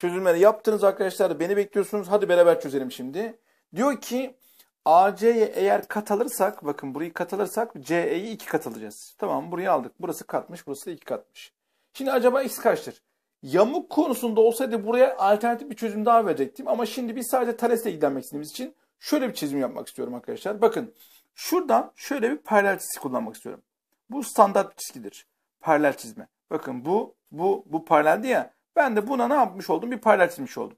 Çözümleri yaptınız arkadaşlar. Beni bekliyorsunuz. Hadi beraber çözelim şimdi. Diyor ki AC'ye eğer kat alırsak bakın burayı kat alırsak CE'yi 2 kat alacağız. Tamam burayı aldık. Burası katmış. Burası da 2 katmış. Şimdi acaba x kaçtır? Yamuk konusunda olsaydı buraya alternatif bir çözüm daha verecektim. Ama şimdi biz sadece Thales'le ilgilenmek istediğimiz için şöyle bir çizim yapmak istiyorum arkadaşlar. Bakın şuradan şöyle bir paralel çizgi kullanmak istiyorum. Bu standart bir çizgidir. Paralel çizme. Bakın bu bu bu paraleldi ya. Ben de buna ne yapmış oldum? Bir paralel oldum.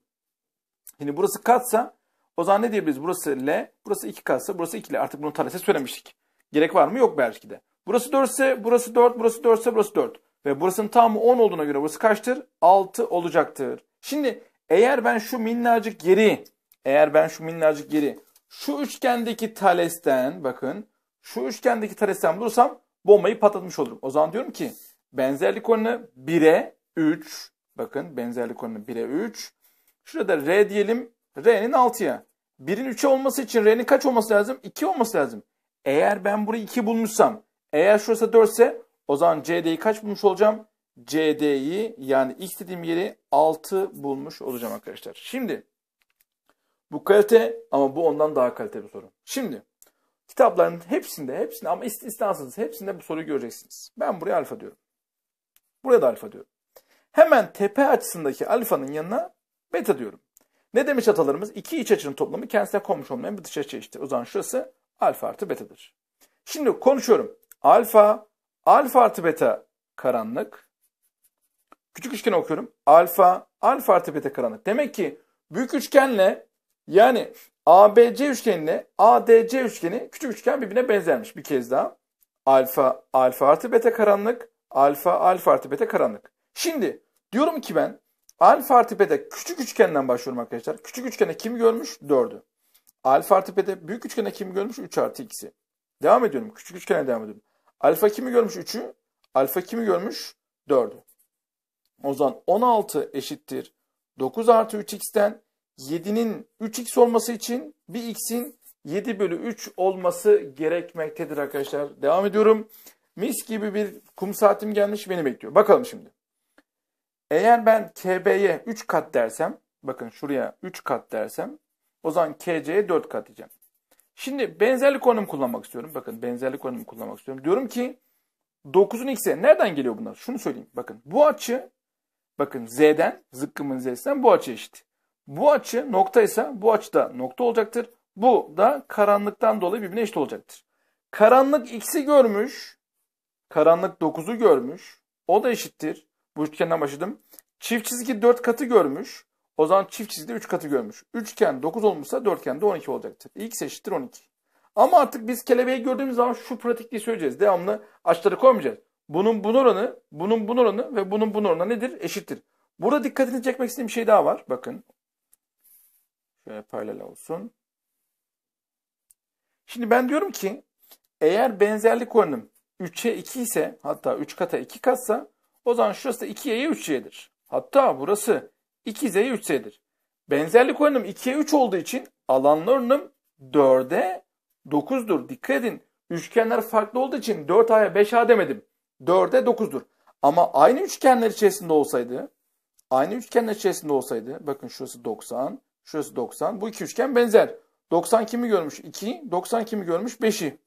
Şimdi burası katsa o zaman ne diyebiliriz? Burası L, burası 2 katsa burası 2 L. Artık bunu Thales'e söylemiştik. Gerek var mı? Yok belki de. Burası 4 ise burası 4, burası 4 ise burası 4. Ve burasının tamamı 10 olduğuna göre burası kaçtır? 6 olacaktır. Şimdi eğer ben şu minnacık yeri, eğer ben şu minnacık yeri şu üçgendeki Thales'ten bakın şu üçgendeki Thales'ten bulursam bombayı patlatmış olurum. O zaman diyorum ki benzerlik oranı 1'e 3. Bakın benzerlik oranı 1'e 3. Şurada R diyelim. R'nin 6'ya. 1'in 3'e olması için R'nin kaç olması lazım? 2 olması lazım. Eğer ben burayı 2 bulmuşsam, eğer şurası 4 ise o zaman CD'yi kaç bulmuş olacağım? CD'yi yani x dediğim yeri 6 bulmuş olacağım arkadaşlar. Şimdi bu kalite ama bu ondan daha kaliteli bir soru. Şimdi kitapların hepsinde, hepsinde ama istisnasız hepsinde bu soruyu göreceksiniz. Ben buraya alfa diyorum. Buraya da alfa diyorum. Hemen tepe açısındaki alfanın yanına beta diyorum. Ne demiş atalarımız? İki iç açının toplamı kendisine konmuş olmayan bir dış açı eşittir. O zaman şurası alfa artı betadır. Şimdi konuşuyorum. Alfa, alfa artı beta karanlık. Küçük üçgeni okuyorum. Alfa, alfa artı beta karanlık. Demek ki büyük üçgenle yani ABC üçgenine ADC üçgeni küçük üçgen birbirine benzermiş bir kez daha. Alfa, alfa artı beta karanlık. Alfa, alfa artı beta karanlık. Şimdi diyorum ki ben alfa artı beta küçük üçgenden başlıyorum arkadaşlar. Küçük üçgene kim görmüş? 4'ü. Alfa artı beta büyük üçgene kim görmüş? 3 artı 2'si. Devam ediyorum. Küçük üçgene devam ediyorum. Alfa kimi görmüş? 3'ü. Alfa kimi görmüş? 4'ü. O zaman 16 eşittir. 9 artı 3x'ten 7'nin 3x olması için bir x'in 7 bölü 3 olması gerekmektedir arkadaşlar. Devam ediyorum. Mis gibi bir kum saatim gelmiş beni bekliyor. Bakalım şimdi. Eğer ben KB'ye 3 kat dersem, bakın şuraya 3 kat dersem, o zaman KC'ye 4 kat diyeceğim. Şimdi benzerlik oranımı kullanmak istiyorum. Bakın benzerlik oranımı kullanmak istiyorum. Diyorum ki 9'un x'e nereden geliyor bunlar? Şunu söyleyeyim. Bakın bu açı, bakın z'den, zıkkımın z'sinden bu açı eşit. Bu açı nokta ise bu açı da nokta olacaktır. Bu da karanlıktan dolayı birbirine eşit olacaktır. Karanlık x'i görmüş. Karanlık 9'u görmüş. O da eşittir. Bu üçgenden başladım. Çift çizgi 4 katı görmüş. O zaman çift çizgide 3 katı görmüş. Üçgen 9 olmuşsa dörtgen de 12 olacaktır. X eşittir 12. Ama artık biz kelebeği gördüğümüz zaman şu pratikliği söyleyeceğiz. Devamlı açları koymayacağız. Bunun bunun oranı, bunun bunun oranı ve bunun bunun oranı nedir? Eşittir. Burada dikkatini çekmek istediğim bir şey daha var. Bakın. Şöyle paralel olsun. Şimdi ben diyorum ki eğer benzerlik oranım 3'e 2 ise hatta 3 kata 2 katsa o zaman şurası da 2y'ye 3y'dir. Hatta burası 2z'ye 3z'dir. Benzerlik oranım 2'ye 3 olduğu için alanlı oranım 4'e 9'dur. Dikkat edin. Üçgenler farklı olduğu için 4a'ya 5a demedim. 4'e 9'dur. Ama aynı üçgenler içerisinde olsaydı aynı üçgenler içerisinde olsaydı bakın şurası 90 şurası 90 bu iki üçgen benzer. 90 kimi görmüş? 2. 90 kimi görmüş? 5'i.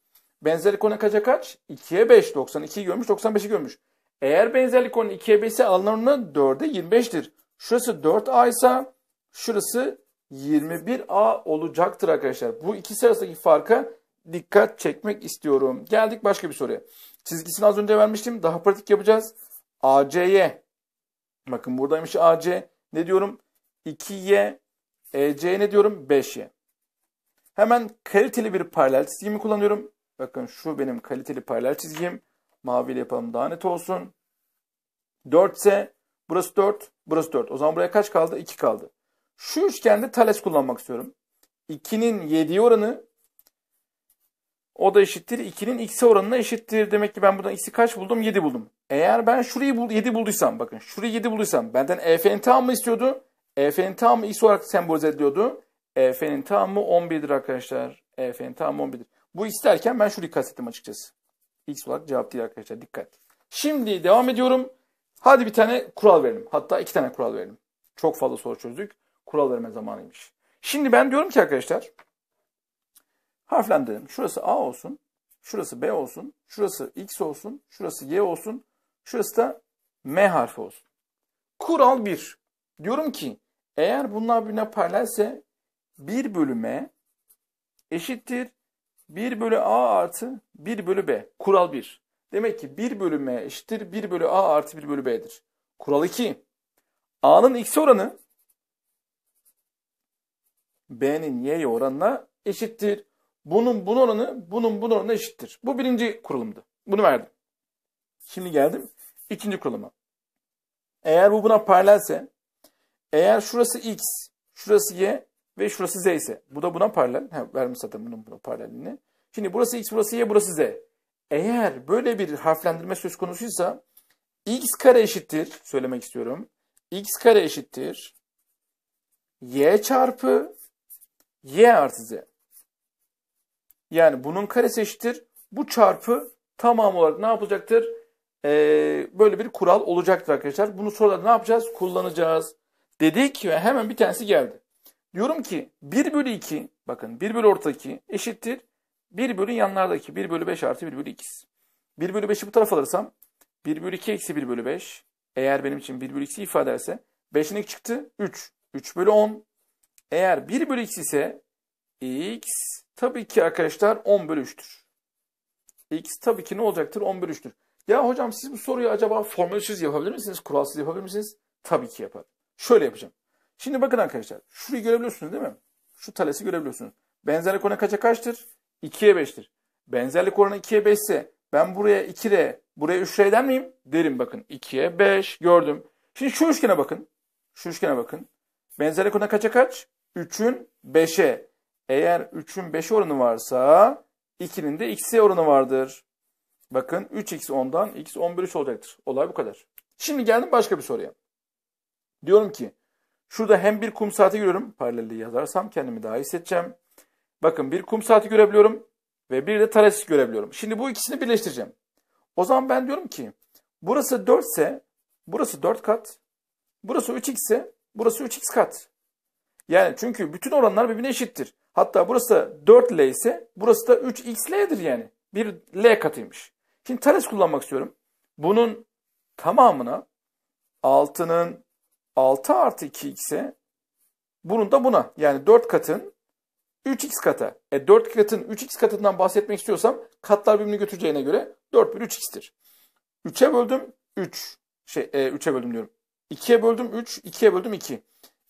Benzerlik oranı kaça kaç? 2'ye 5. 92'yi görmüş 95'i görmüş. Eğer benzerlik oranı 2'ye 5 ise alınan oranı 4'e 25'tir. Şurası 4A ise şurası 21A olacaktır arkadaşlar. Bu ikisi arasındaki farka dikkat çekmek istiyorum. Geldik başka bir soruya. Çizgisini az önce vermiştim. Daha pratik yapacağız. AC'ye. Bakın buradaymış AC. Ne diyorum? 2Y. EC ne diyorum? 5Y. Hemen kaliteli bir paralel çizgimi kullanıyorum. Bakın şu benim kaliteli paralel çizgim. Maviyle yapalım daha net olsun. 4 ise burası 4, burası 4. O zaman buraya kaç kaldı? 2 kaldı. Şu üçgende Thales kullanmak istiyorum. 2'nin 7'ye oranı o da eşittir. 2'nin x'e oranına eşittir. Demek ki ben buradan x'i kaç buldum? 7 buldum. Eğer ben şurayı bul 7 bulduysam bakın şurayı 7 bulduysam benden EF'nin tamamı istiyordu. EF'nin tamamı x olarak sembolize ediliyordu. EF'nin tamamı 11'dir arkadaşlar. EF'nin tamamı 11'dir. Bu isterken ben şurayı kastettim açıkçası. X olarak cevap değil arkadaşlar. Dikkat. Şimdi devam ediyorum. Hadi bir tane kural verelim. Hatta iki tane kural verelim. Çok fazla soru çözdük. Kural verme zamanıymış. Şimdi ben diyorum ki arkadaşlar harflendirelim. Şurası A olsun. Şurası B olsun. Şurası X olsun. Şurası Y olsun. Şurası da M harfi olsun. Kural 1. Diyorum ki eğer bunlar birbirine paralelse 1 bölü M eşittir 1 bölü A artı 1 bölü B. Kural 1. Demek ki 1 bölü M eşittir 1 bölü A artı 1 bölü B'dir. Kural 2. A'nın X oranı B'nin Y oranına eşittir. Bunun bunun oranı bunun bunun oranına eşittir. Bu birinci kuralımdı. Bunu verdim. Şimdi geldim ikinci kurılıma. Eğer bu buna paralelse eğer şurası X, şurası Y ve şurası Z ise bu da buna paralel. Ha, vermiş zaten bunun buna paralelini. Şimdi burası X, burası Y, burası Z. Eğer böyle bir harflendirme söz konusuysa X kare eşittir, söylemek istiyorum. X kare eşittir. Y çarpı Y artı Z. Yani bunun karesi eşittir. Bu çarpı tamam olarak ne yapacaktır? Ee, böyle bir kural olacaktır arkadaşlar. Bunu sonra ne yapacağız? Kullanacağız. Dedik ve hemen bir tanesi geldi. Diyorum ki 1 bölü 2 bakın 1 bölü ortadaki eşittir. 1 bölü yanlardaki 1 bölü 5 artı 1 bölü 2. 1 bölü 5'i bu tarafa alırsam 1 bölü 2 eksi 1 bölü 5. Eğer benim için 1 bölü 2 ifade ederse 5'in ilk çıktı 3. 3 bölü 10. Eğer 1 bölü x ise x tabii ki arkadaşlar 10 bölü 3'tür. x tabii ki ne olacaktır? 10 bölü 3'tür. Ya hocam siz bu soruyu acaba formülsüz yapabilir misiniz? Kuralsız yapabilir misiniz? Tabii ki yaparım. Şöyle yapacağım. Şimdi bakın arkadaşlar. Şurayı görebiliyorsunuz değil mi? Şu talesi görebiliyorsunuz. Benzerlik oranı kaça kaçtır? 2'ye 5'tir. Benzerlik oranı 2'ye 5 ise ben buraya 2R, buraya 3R der miyim? Derim bakın. 2'ye 5 gördüm. Şimdi şu üçgene bakın. Şu üçgene bakın. Benzerlik oranı kaça kaç? 3'ün 5'e. Eğer 3'ün 5 oranı varsa 2'nin de x'e oranı vardır. Bakın 3x 10'dan x 10 bölü 3 olacaktır. Olay bu kadar. Şimdi geldim başka bir soruya. Diyorum ki şurada hem bir kum saati görüyorum. Paralelliği yazarsam kendimi daha iyi hissedeceğim. Bakın bir kum saati görebiliyorum. Ve bir de taresis görebiliyorum. Şimdi bu ikisini birleştireceğim. O zaman ben diyorum ki burası 4 ise burası 4 kat. Burası 3x ise burası 3x kat. Yani çünkü bütün oranlar birbirine eşittir. Hatta burası 4L ise burası da 3XL'dir yani. Bir L katıymış. Şimdi tares kullanmak istiyorum. Bunun tamamına 6'nın 6 artı 2x'e bunun da buna yani 4 katın 3x kata. E 4 katın 3x katından bahsetmek istiyorsam katlar birbirini götüreceğine göre 4 bölü 3x'tir. 3'e böldüm 3. Şey e, 3'e böldüm diyorum. 2'ye böldüm 3, 2'ye böldüm 2.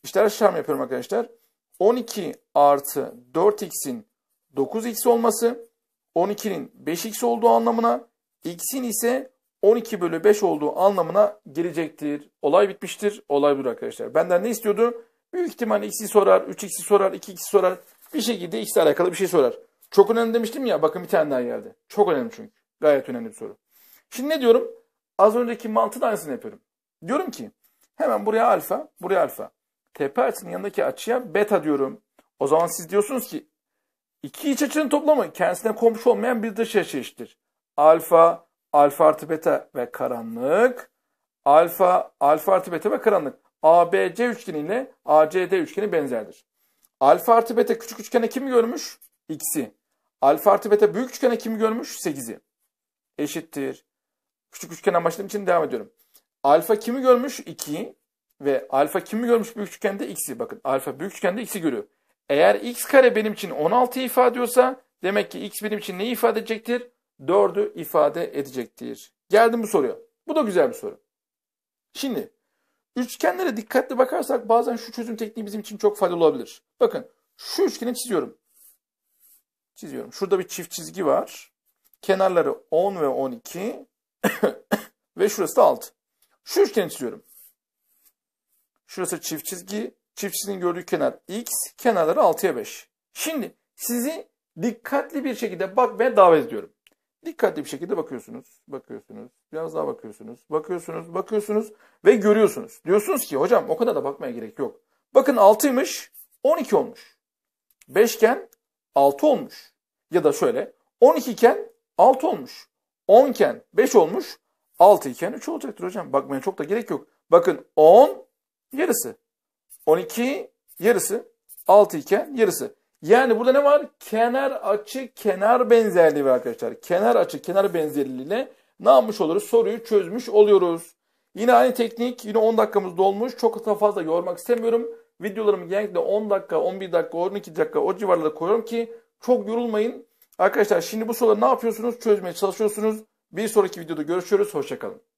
İşler çarpımı yapıyorum arkadaşlar. 12 artı 4x'in 9x olması 12'nin 5x olduğu anlamına x'in ise 12 bölü 5 olduğu anlamına gelecektir. Olay bitmiştir. Olay budur arkadaşlar. Benden ne istiyordu? Büyük ihtimalle x'i sorar, 3x'i sorar, 2x'i sorar. Bir şekilde x'le alakalı bir şey sorar. Çok önemli demiştim ya. Bakın bir tane daha geldi. Çok önemli çünkü. Gayet önemli bir soru. Şimdi ne diyorum? Az önceki mantığın aynısını yapıyorum. Diyorum ki hemen buraya alfa, buraya alfa. Tepe açısının yanındaki açıya beta diyorum. O zaman siz diyorsunuz ki iki iç açının toplamı kendisine komşu olmayan bir dış açı eşittir. Alfa, alfa artı beta ve karanlık. Alfa, alfa artı beta ve karanlık. ABC üçgeniyle ACD üçgeni benzerdir. Alfa artı beta küçük üçgene kimi görmüş? X'i. Alfa artı beta büyük üçgene kimi görmüş? 8'i. Eşittir. Küçük üçgenden başladığım için devam ediyorum. Alfa kimi görmüş? 2'yi. Ve alfa kimi görmüş büyük üçgende? X'i. Bakın alfa büyük üçgende X'i görüyor. Eğer X kare benim için 16 ifade ediyorsa demek ki X benim için neyi ifade edecektir? 4'ü ifade edecektir. Geldim bu soruya. Bu da güzel bir soru. Şimdi üçgenlere dikkatli bakarsak bazen şu çözüm tekniği bizim için çok faydalı olabilir. Bakın şu üçgeni çiziyorum. Çiziyorum. Şurada bir çift çizgi var. Kenarları 10 ve 12 ve şurası da 6. Şu üçgeni çiziyorum. Şurası çift çizgi. Çift çizginin gördüğü kenar x. Kenarları 6'ya 5. Şimdi sizi dikkatli bir şekilde bakmaya davet ediyorum. Dikkatli bir şekilde bakıyorsunuz. Bakıyorsunuz. Biraz daha bakıyorsunuz. Bakıyorsunuz. Bakıyorsunuz. Ve görüyorsunuz. Diyorsunuz ki hocam o kadar da bakmaya gerek yok. Bakın 6'ymış. 12 olmuş. 5 iken 6 olmuş. Ya da şöyle 12 iken 6 olmuş. 10 iken 5 olmuş. 6 iken 3 olacaktır hocam. Bakmaya çok da gerek yok. Bakın 10 yarısı. 12 yarısı. 6 iken yarısı. Yani burada ne var? Kenar açı kenar benzerliği arkadaşlar. Kenar açı kenar benzerliğiyle ne yapmış oluruz? Soruyu çözmüş oluyoruz. Yine aynı teknik. Yine 10 dakikamız dolmuş. Çok da fazla yormak istemiyorum. Videolarımı genellikle 10 dakika, 11 dakika, 12 dakika o civarlarda koyuyorum ki çok yorulmayın. Arkadaşlar şimdi bu soruları ne yapıyorsunuz? Çözmeye çalışıyorsunuz. Bir sonraki videoda görüşürüz. Hoşçakalın.